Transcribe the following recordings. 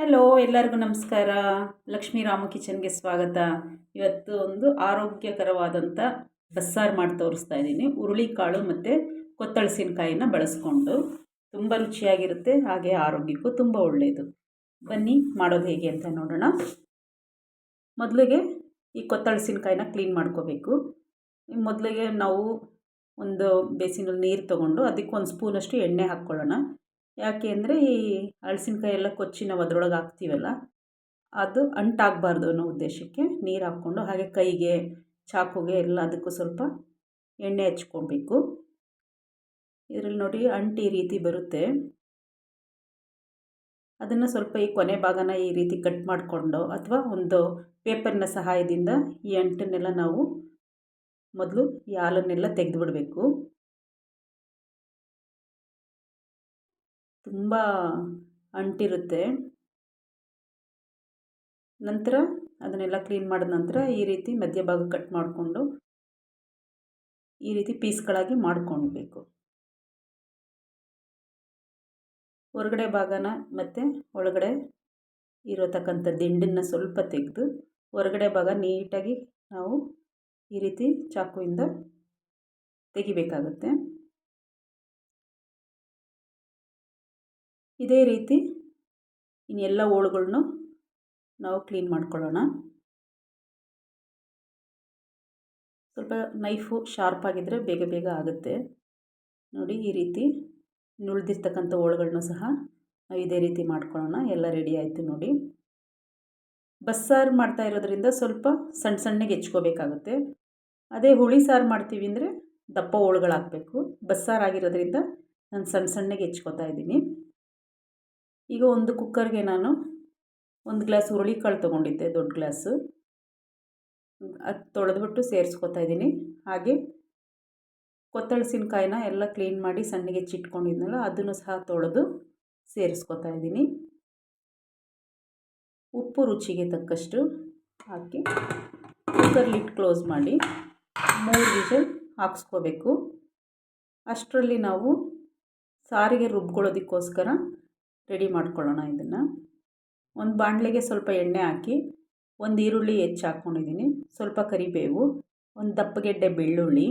Hello ಎಲ್ಲರಿಗೂ ನಮಸ್ಕಾರ. ಲಕ್ಷ್ಮೀ ರಾಮ ಕಿಚನ್ಗೆ ಸ್ವಾಗತ. ಇವತ್ತು ಒಂದು ಆರೋಗ್ಯಕರವಾದಂಥ ಬಸ್ಸಾರು ಮಾಡಿ ತೋರಿಸ್ತಾ ಇದ್ದೀನಿ. ಹುರುಳಿಕಾಳು ಮತ್ತು ಕೊತ್ತಳಸಿನಕಾಯಿನ ಬಳಸ್ಕೊಂಡು ತುಂಬ ರುಚಿಯಾಗಿರುತ್ತೆ, ಹಾಗೆ ಆರೋಗ್ಯಕ್ಕೂ ತುಂಬ ಒಳ್ಳೆಯದು ಬನ್ನಿ, ಮಾಡೋದು ಹೇಗೆ ಅಂತ ನೋಡೋಣ. ಮೊದಲಿಗೆ ಈ ಕೊತ್ತಳಸಿನಕಾಯಿನ ಕ್ಲೀನ್ ಮಾಡ್ಕೋಬೇಕು. ಮೊದಲಿಗೆ ನಾವು ಒಂದು ಬೇಸಿನಲ್ಲಿ ನೀರು ತೊಗೊಂಡು ಅದಕ್ಕೆ ಒಂದು ಸ್ಪೂನಷ್ಟು ಎಣ್ಣೆ ಹಾಕ್ಕೊಳ್ಳೋಣ. ಯಾಕೆ ಅಂದರೆ ಈ ಹಲಸಿನ್ಕಾಯಿ ಎಲ್ಲ ಕೊಚ್ಚಿ ನಾವು ಅದರೊಳಗೆ ಹಾಕ್ತೀವಲ್ಲ, ಅದು ಅಂಟಾಗಬಾರ್ದು ಅನ್ನೋ ಉದ್ದೇಶಕ್ಕೆ ನೀರು ಹಾಕ್ಕೊಂಡು ಹಾಗೆ ಕೈಗೆ, ಚಾಕುಗೆ ಎಲ್ಲ ಅದಕ್ಕೂ ಸ್ವಲ್ಪ ಎಣ್ಣೆ ಹಚ್ಕೊಬೇಕು. ಇದರಲ್ಲಿ ನೋಡಿ ಅಂಟಿ ರೀತಿ ಬರುತ್ತೆ. ಅದನ್ನು ಸ್ವಲ್ಪ ಈ ಕೊನೆ ಭಾಗನ ಈ ರೀತಿ ಕಟ್ ಮಾಡಿಕೊಂಡು ಅಥವಾ ಒಂದು ಪೇಪರ್ನ ಸಹಾಯದಿಂದ ಈ ಅಂಟನ್ನೆಲ್ಲ ನಾವು ಮೊದಲು ಈ ಹಾಲನ್ನೆಲ್ಲ ತೆಗೆದು ತುಂಬ ಅಂಟಿರುತ್ತೆ. ನಂತರ ಅದನ್ನೆಲ್ಲ ಕ್ಲೀನ್ ಮಾಡಿದ ನಂತರ ಈ ರೀತಿ ಮಧ್ಯಭಾಗ ಕಟ್ ಮಾಡಿಕೊಂಡು ಈ ರೀತಿ ಪೀಸ್ಗಳಾಗಿ ಮಾಡ್ಕೊಳ್ಬೇಕು. ಹೊರಗಡೆ ಭಾಗನ ಮತ್ತು ಒಳಗಡೆ ಇರತಕ್ಕಂಥ ದಿಂಡನ್ನು ಸ್ವಲ್ಪ ತೆಗೆದು ಹೊರಗಡೆ ಭಾಗ ನೀಟಾಗಿ ನಾವು ಈ ರೀತಿ ಚಾಕುವಿಂದ ತೆಗಿಬೇಕಾಗುತ್ತೆ. ಇದೇ ರೀತಿ ಇನ್ನೆಲ್ಲ ಹೋಳುಗಳ್ನು ನಾವು ಕ್ಲೀನ್ ಮಾಡ್ಕೊಳ್ಳೋಣ. ಸ್ವಲ್ಪ ನೈಫು ಶಾರ್ಪ್ ಆಗಿದ್ದರೆ ಬೇಗ ಬೇಗ ಆಗುತ್ತೆ. ನೋಡಿ ಈ ರೀತಿ ನುಳ್ದಿರ್ತಕ್ಕಂಥ ಹೋಳುಗಳನ್ನು ಸಹ ನಾವು ಇದೇ ರೀತಿ ಮಾಡ್ಕೊಳ್ಳೋಣ. ಎಲ್ಲ ರೆಡಿ ಆಯಿತು ನೋಡಿ. ಬಸ್ಸಾರು ಮಾಡ್ತಾ ಇರೋದ್ರಿಂದ ಸ್ವಲ್ಪ ಸಣ್ಣ ಸಣ್ಣಗೆ ಹೆಚ್ಕೋಬೇಕಾಗುತ್ತೆ. ಅದೇ ಹುಳಿ ಸಾರು ಮಾಡ್ತೀವಿ ಅಂದರೆ ದಪ್ಪ ಹೋಳುಗಳಾಗಬೇಕು. ಬಸ್ಸಾರು ಆಗಿರೋದ್ರಿಂದ ನಾನು ಸಣ್ಣ ಸಣ್ಣಗೆ ಹೆಚ್ಕೋತಾ ಇದ್ದೀನಿ. ಈಗ ಒಂದು ಕುಕ್ಕರ್ಗೆ ನಾನು ಒಂದು ಗ್ಲಾಸ್ ಹುರುಳಿಕಾಳು ತೊಗೊಂಡಿದ್ದೆ, ದೊಡ್ಡ ಗ್ಲಾಸು. ಅದು ತೊಳೆದ್ಬಿಟ್ಟು ಸೇರಿಸ್ಕೊತಾ ಇದ್ದೀನಿ. ಹಾಗೆ ಕೊತ್ತಳಸಿನಕಾಯಿನ ಎಲ್ಲ ಕ್ಲೀನ್ ಮಾಡಿ ಸಣ್ಣಗೆ ಚಿಟ್ಕೊಂಡಿದ್ನಲ್ಲ, ಅದನ್ನು ಸಹ ತೊಳೆದು ಸೇರಿಸ್ಕೊತಾ ಇದ್ದೀನಿ. ಉಪ್ಪು ರುಚಿಗೆ ತಕ್ಕಷ್ಟು ಹಾಕಿ ಕುಕ್ಕರ್ ಲಿಟ್ ಕ್ಲೋಸ್ ಮಾಡಿ ಮೂರು ವಿಷಲ್ ಹಾಕ್ಸ್ಕೋಬೇಕು. ಅಷ್ಟರಲ್ಲಿ ನಾವು ಸಾರಿಗೆ ರುಬ್ಕೊಳ್ಳೋದಕ್ಕೋಸ್ಕರ ರೆಡಿ ಮಾಡ್ಕೊಳ್ಳೋಣ ಇದನ್ನು. ಒಂದು ಬಾಣಲೆಗೆ ಸ್ವಲ್ಪ ಎಣ್ಣೆ ಹಾಕಿ, ಒಂದು ಈರುಳ್ಳಿ ಹೆಚ್ಚು ಹಾಕ್ಕೊಂಡಿದ್ದೀನಿ ಸ್ವಲ್ಪ ಕರಿಬೇವು, ಒಂದು ದಪ್ಪಗೆಡ್ಡೆ ಬೆಳ್ಳುಳ್ಳಿ.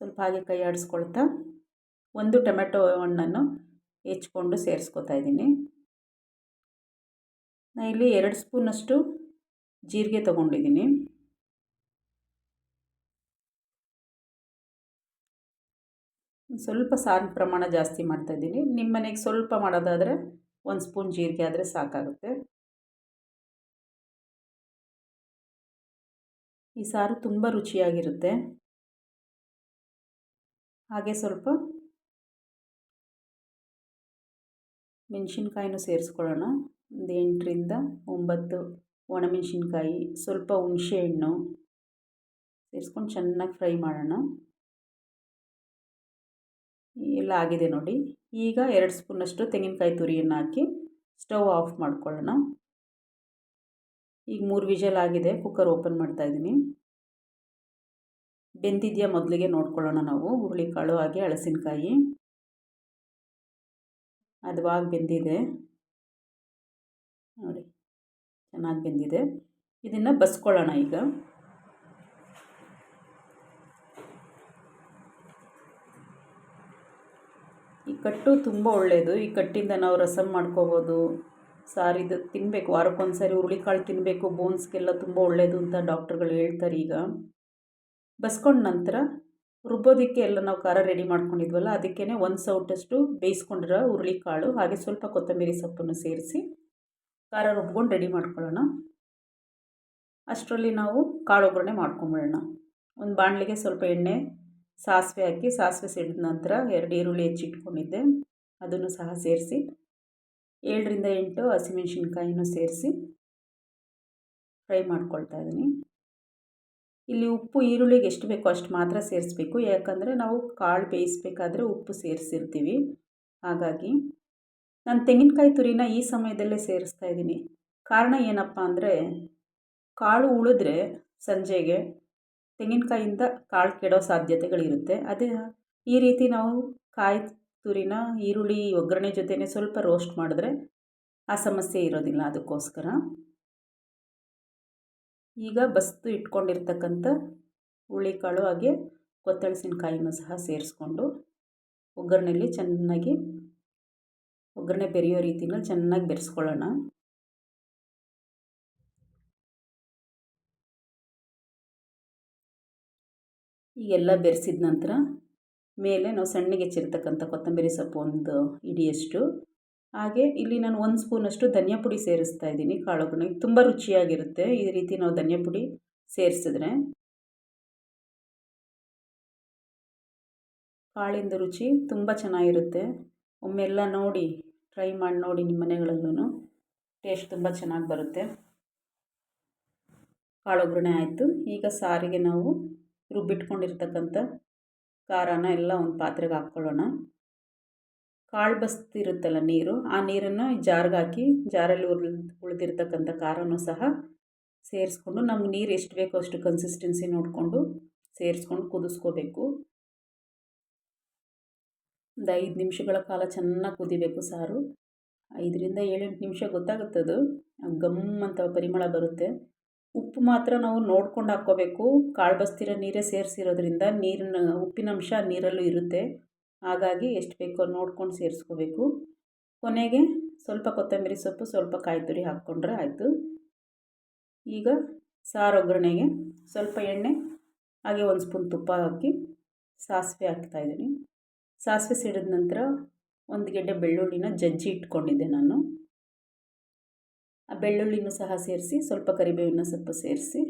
ಸ್ವಲ್ಪ ಹಾಗೆ ಕೈ ಆಡಿಸ್ಕೊಳ್ತಾ, ಒಂದು ಟೊಮೆಟೊ ಹಣ್ಣನ್ನು ಹೆಚ್ಕೊಂಡು ಸೇರಿಸ್ಕೊತಾ ಇದ್ದೀನಿ ನಾನು ಇಲ್ಲಿ ಎರಡು ಸ್ಪೂನಷ್ಟು ಜೀರಿಗೆ ತೊಗೊಂಡಿದ್ದೀನಿ ಸ್ವಲ್ಪ ಸಾರಿನ ಪ್ರಮಾಣ ಜಾಸ್ತಿ ಮಾಡ್ತಾಯಿದ್ದೀನಿ ನಿಮ್ಮ ಮನೆಗೆ ಸ್ವಲ್ಪ ಮಾಡೋದಾದರೆ ಒಂದು ಸ್ಪೂನ್ ಜೀರಿಗೆ ಆದರೆ ಸಾಕಾಗುತ್ತೆ. ಈ ಸಾರು ತುಂಬ ರುಚಿಯಾಗಿರುತ್ತೆ. ಹಾಗೆ ಸ್ವಲ್ಪ ಮೆಣಸಿನ್ಕಾಯಿನೂ ಸೇರಿಸ್ಕೊಳ್ಳೋಣ. ಒಂದು ಎಂಟರಿಂದ ಒಂಬತ್ತು ಒಣಮೆಣಸಿನ್ಕಾಯಿ, ಸ್ವಲ್ಪ ಹುಣಸೆಹಣ್ಣು ಸೇರಿಸ್ಕೊಂಡು ಚೆನ್ನಾಗಿ ಫ್ರೈ ಮಾಡೋಣ. ಎಲ್ಲ ಆಗಿದೆ ನೋಡಿ. ಈಗ ಎರಡು ಸ್ಪೂನಷ್ಟು ತೆಂಗಿನಕಾಯಿ ತುರಿಯನ್ನು ಹಾಕಿ ಸ್ಟವ್ ಆಫ್ ಮಾಡ್ಕೊಳ್ಳೋಣ. ಈಗ ಮೂರು ವಿಜಲ್ ಆಗಿದೆ. ಕುಕ್ಕರ್ ಓಪನ್ ಮಾಡ್ತಾಯಿದ್ದೀನಿ ಬೆಂದಿದೆಯಾ ಮೊದಲಿಗೆ ನೋಡ್ಕೊಳ್ಳೋಣ ನಾವು. ಹುರುಳಿಕಾಳು ಹಾಗೆ ಹಳಸಿನಕಾಯಿ ಹದವಾಗಿ ಬೆಂದಿದೆ. ನೋಡಿ, ಚೆನ್ನಾಗಿ ಬೆಂದಿದೆ. ಇದನ್ನು ಬಸ್ಕೊಳ್ಳೋಣ ಈಗ. ಈ ಕಟ್ಟು ತುಂಬ ಒಳ್ಳೆಯದು ಈ ಕಟ್ಟಿಂದ ನಾವು ರಸಮ್ ಮಾಡ್ಕೋಬೋದು. ಸಾರಿದು ತಿನ್ನಬೇಕು ವಾರಕ್ಕೊಂದು ಸಾರಿ ಹುರುಳಿಕಾಳು ತಿನ್ನಬೇಕು ಬೋನ್ಸ್ಗೆಲ್ಲ ತುಂಬ ಒಳ್ಳೆಯದು ಅಂತ ಡಾಕ್ಟರ್ಗಳು ಹೇಳ್ತಾರೆ ಈಗ. ಬಸ್ಕೊಂಡ ನಂತರ ರುಬ್ಬೋದಕ್ಕೆ ಎಲ್ಲ ನಾವು ಖಾರ ರೆಡಿ ಮಾಡ್ಕೊಂಡಿದ್ವಲ್ಲ ಅದಕ್ಕೇ ಒಂದು ಸೌಟಷ್ಟು ಬೇಯಿಸ್ಕೊಂಡಿರೋ ಹುರುಳಿಕಾಳು, ಹಾಗೆ ಸ್ವಲ್ಪ ಕೊತ್ತಂಬರಿ ಸೊಪ್ಪನ್ನು ಸೇರಿಸಿ ಖಾರ ರುಬ್ಕೊಂಡು ರೆಡಿ ಮಾಡ್ಕೊಳ್ಳೋಣ. ಅಷ್ಟರಲ್ಲಿ ನಾವು ಕಾಳು ಒಗ್ಗರಣೆ ಮಾಡ್ಕೊಂಬಿಡೋಣ. ಒಂದು ಬಾಣಲಿಗೆ ಸ್ವಲ್ಪ ಎಣ್ಣೆ ಸಾಸಿವೆ ಹಾಕಿ ಸಾಸಿವೆ ಸಿಡಿದ ನಂತರ ಎರಡು ಈರುಳ್ಳಿ ಹೆಚ್ಚಿಟ್ಕೊಂಡಿದ್ದೆ. ಅದನ್ನು ಸಹ ಸೇರಿಸಿ. ಏಳರಿಂದ ಎಂಟು ಹಸಿಮೆಣ್ಸಿನ್ಕಾಯಿನೂ ಸೇರಿಸಿ ಫ್ರೈ ಮಾಡ್ಕೊಳ್ತಾ ಇದ್ದೀನಿ. ಇಲ್ಲಿ ಉಪ್ಪು ಈರುಳ್ಳಿಗೆ ಎಷ್ಟು ಬೇಕೋ ಅಷ್ಟು ಮಾತ್ರ ಸೇರಿಸ್ಬೇಕು. ಯಾಕಂದರೆ ನಾವು ಕಾಳು ಬೇಯಿಸ್ಬೇಕಾದ್ರೆ ಉಪ್ಪು ಸೇರಿಸಿರ್ತೀವಿ. ಹಾಗಾಗಿ ನಾನು ತೆಂಗಿನಕಾಯಿ ತುರಿನ ಈ ಸಮಯದಲ್ಲೇ ಸೇರಿಸ್ತಾ ಇದ್ದೀನಿ. ಕಾರಣ ಏನಪ್ಪ ಅಂದರೆ ಕಾಳು ಉಳಿದ್ರೆ ಸಂಜೆಗೆ ತೆಂಗಿನಕಾಯಿಂದ ಕಾಳು ಕೆಡೋ ಸಾಧ್ಯತೆಗಳಿರುತ್ತೆ. ಅದೇ ಈ ರೀತಿ ನಾವು ಕಾಯಿ ತುರಿನ ಈರುಳ್ಳಿ, ಒಗ್ಗರಣೆ ಜೊತೆನೇ ಸ್ವಲ್ಪ ರೋಸ್ಟ್ ಮಾಡಿದ್ರೆ ಆ ಸಮಸ್ಯೆ ಇರೋದಿಲ್ಲ ಅದಕ್ಕೋಸ್ಕರ. ಈಗ ಬಸ್ತು ಇಟ್ಕೊಂಡಿರ್ತಕ್ಕಂಥ ಹುಳಿಕಾಳು ಹಾಗೆ ಕೊತ್ತಳಸಿನಕಾಯಿನೂ ಸಹ ಸೇರಿಸ್ಕೊಂಡು ಒಗ್ಗರಣೆಯಲ್ಲಿ ಚೆನ್ನಾಗಿ, ಒಗ್ಗರಣೆ ಬೆರೆಯೋ ರೀತಿಯಲ್ಲಿ ಚೆನ್ನಾಗಿ ಬೆರೆಸ್ಕೊಳ್ಳೋಣ. ಈಗೆಲ್ಲ ಬೆರೆಸಿದ ನಂತರ ಮೇಲೆ ನಾವು ಸಣ್ಣಗೆ ಹೆಚ್ಚಿರ್ತಕ್ಕಂಥ ಕೊತ್ತಂಬರಿ ಸೊಪ್ಪು ಒಂದು ಇಡಿಯಷ್ಟು ಹಾಗೆ ಇಲ್ಲಿ ನಾನು ಒಂದು ಸ್ಪೂನಷ್ಟು ಧನಿಯಾ ಪುಡಿ ಸೇರಿಸ್ತಾ ಇದ್ದೀನಿ ಕಾಳೊಗ್ಗರಣೆಗೆ ತುಂಬ ರುಚಿಯಾಗಿರುತ್ತೆ. ಈ ರೀತಿ ನಾವು ಧನಿಯಾ ಪುಡಿ ಸೇರಿಸಿದ್ರೆ ಕಾಳಿಂದ ರುಚಿ ತುಂಬ ಚೆನ್ನಾಗಿರುತ್ತೆ. ಒಮ್ಮೆಲ್ಲ ನೋಡಿ, ಟ್ರೈ ಮಾಡಿ ನೋಡಿ ನಿಮ್ಮ ಮನೆಗಳಲ್ಲೂ ಟೇಸ್ಟ್ ತುಂಬ ಚೆನ್ನಾಗಿ ಬರುತ್ತೆ. ಕಾಳುಗ್ರಣೆ ಆಯಿತು. ಈಗ ಸಾರಿಗೆ ನಾವು ರುಬ್ಬಿಟ್ಕೊಂಡಿರ್ತಕ್ಕಂಥ ಖಾರನ ಎಲ್ಲ ಒಂದು ಪಾತ್ರೆಗೆ ಹಾಕ್ಕೊಳ್ಳೋಣ. ಕಾಳು ಬಸ್ತಿರುತ್ತಲ್ಲ ನೀರು, ಆ ನೀರನ್ನು ಜಾರ್ಗೆ ಹಾಕಿ, ಜಾರಲ್ಲಿ ಉರ್ಲ್ ಉಳಿದಿರ್ತಕ್ಕಂಥ ಖಾರನೂ ಸಹ ಸೇರಿಸ್ಕೊಂಡು ನಮ್ಗೆ ನೀರು ಎಷ್ಟು ಬೇಕೋ ಅಷ್ಟು ಕನ್ಸಿಸ್ಟೆನ್ಸಿ ನೋಡಿಕೊಂಡು ಸೇರಿಸ್ಕೊಂಡು ಕುದಿಸ್ಕೋಬೇಕು. ಒಂದು ಐದು ನಿಮಿಷಗಳ ಕಾಲ ಚೆನ್ನಾಗಿ ಕುದಿಬೇಕು ಸಾರು. ಐದರಿಂದ ಏಳೆಂಟು ನಿಮಿಷ ಗೊತ್ತಾಗುತ್ತದು. ಗಮ್ ಅಂತ ಪರಿಮಳ ಬರುತ್ತೆ. ಉಪ್ಪು ಮಾತ್ರ ನಾವು ನೋಡ್ಕೊಂಡು ಹಾಕ್ಕೋಬೇಕು. ಕಾಳು ಬಸ್ತಿರೋ ನೀರೇ ಸೇರಿಸಿರೋದ್ರಿಂದ ನೀರಿನ ಉಪ್ಪಿನಂಶ ನೀರಲ್ಲೂ ಇರುತ್ತೆ. ಹಾಗಾಗಿ ಎಷ್ಟು ಬೇಕೋ ನೋಡ್ಕೊಂಡು ಸೇರಿಸ್ಕೋಬೇಕು. ಕೊನೆಗೆ ಸ್ವಲ್ಪ ಕೊತ್ತಂಬರಿ ಸೊಪ್ಪು, ಸ್ವಲ್ಪ ಕಾಯಿ ತುರಿ ಹಾಕ್ಕೊಂಡ್ರೆ ಆಯಿತು. ಈಗ ಸಾರು ಒಗ್ಗರಣೆಗೆ ಸ್ವಲ್ಪ ಎಣ್ಣೆ, ಹಾಗೆ ಒಂದು ಸ್ಪೂನ್ ತುಪ್ಪ ಹಾಕಿ ಸಾಸಿವೆ ಹಾಕ್ತಾಯಿದ್ದೀನಿ ಸಾಸಿವೆ ಸಿಡಿದ ನಂತರ ಒಂದು ಗೆಡ್ಡೆ ಬೆಳ್ಳುಳ್ಳಿನ ಜಜ್ಜಿ ಇಟ್ಕೊಂಡಿದ್ದೆ ನಾನು. ಬೆಳ್ಳುಳ್ಳಿನೂ ಸಹ ಸೇರಿಸಿ, ಸ್ವಲ್ಪ ಕರಿಬೇವಿನ ಸ್ವಲ್ಪ ಸೇರಿಸಿ,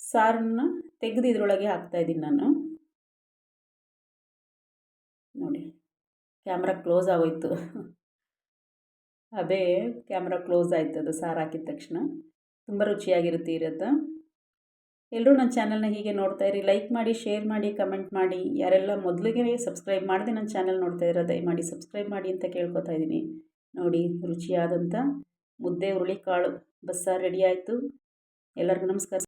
ಸಾರನ್ನು ತೆಗೆದು ಇದರೊಳಗೆ ಹಾಕ್ತಾಯಿದ್ದೀನಿ ನಾನು. ನೋಡಿ, ಕ್ಯಾಮ್ರಾ ಕ್ಲೋಸ್ ಆಗೋಯ್ತು. ಅದೇ ಕ್ಯಾಮ್ರಾ ಕ್ಲೋಸ್ ಆಯಿತು ಅದು ಸಾರು ಹಾಕಿದ ತಕ್ಷಣ. ತುಂಬ ರುಚಿಯಾಗಿರುತ್ತೆ ಇರುತ್ತೆ ಎಲ್ಲರೂ ನನ್ನ ಚಾನಲ್ನ ಹೀಗೆ ನೋಡ್ತಾ ಇರಿ. ಲೈಕ್ ಮಾಡಿ, ಶೇರ್ ಮಾಡಿ, ಕಮೆಂಟ್ ಮಾಡಿ. ಯಾರೆಲ್ಲ ಮೊದಲಿಗೆ ಸಬ್ಸ್ಕ್ರೈಬ್ ಮಾಡಿದೆ ನನ್ನ ಚಾನಲ್ ನೋಡ್ತಾ ಇರೋ ದಯಮಾಡಿ ಸಬ್ಸ್ಕ್ರೈಬ್ ಮಾಡಿ ಅಂತ ಕೇಳ್ಕೊತಾ ಇದ್ದೀನಿ. ನೋಡಿ ರುಚಿಯಾದಂಥ ಮುದ್ದೆ ಹುರುಳಿಕಾಳು ಬಸ್ಸಾರು ರೆಡಿ ಆಯಿತು. ಎಲ್ಲರಿಗೂ ನಮಸ್ಕಾರ.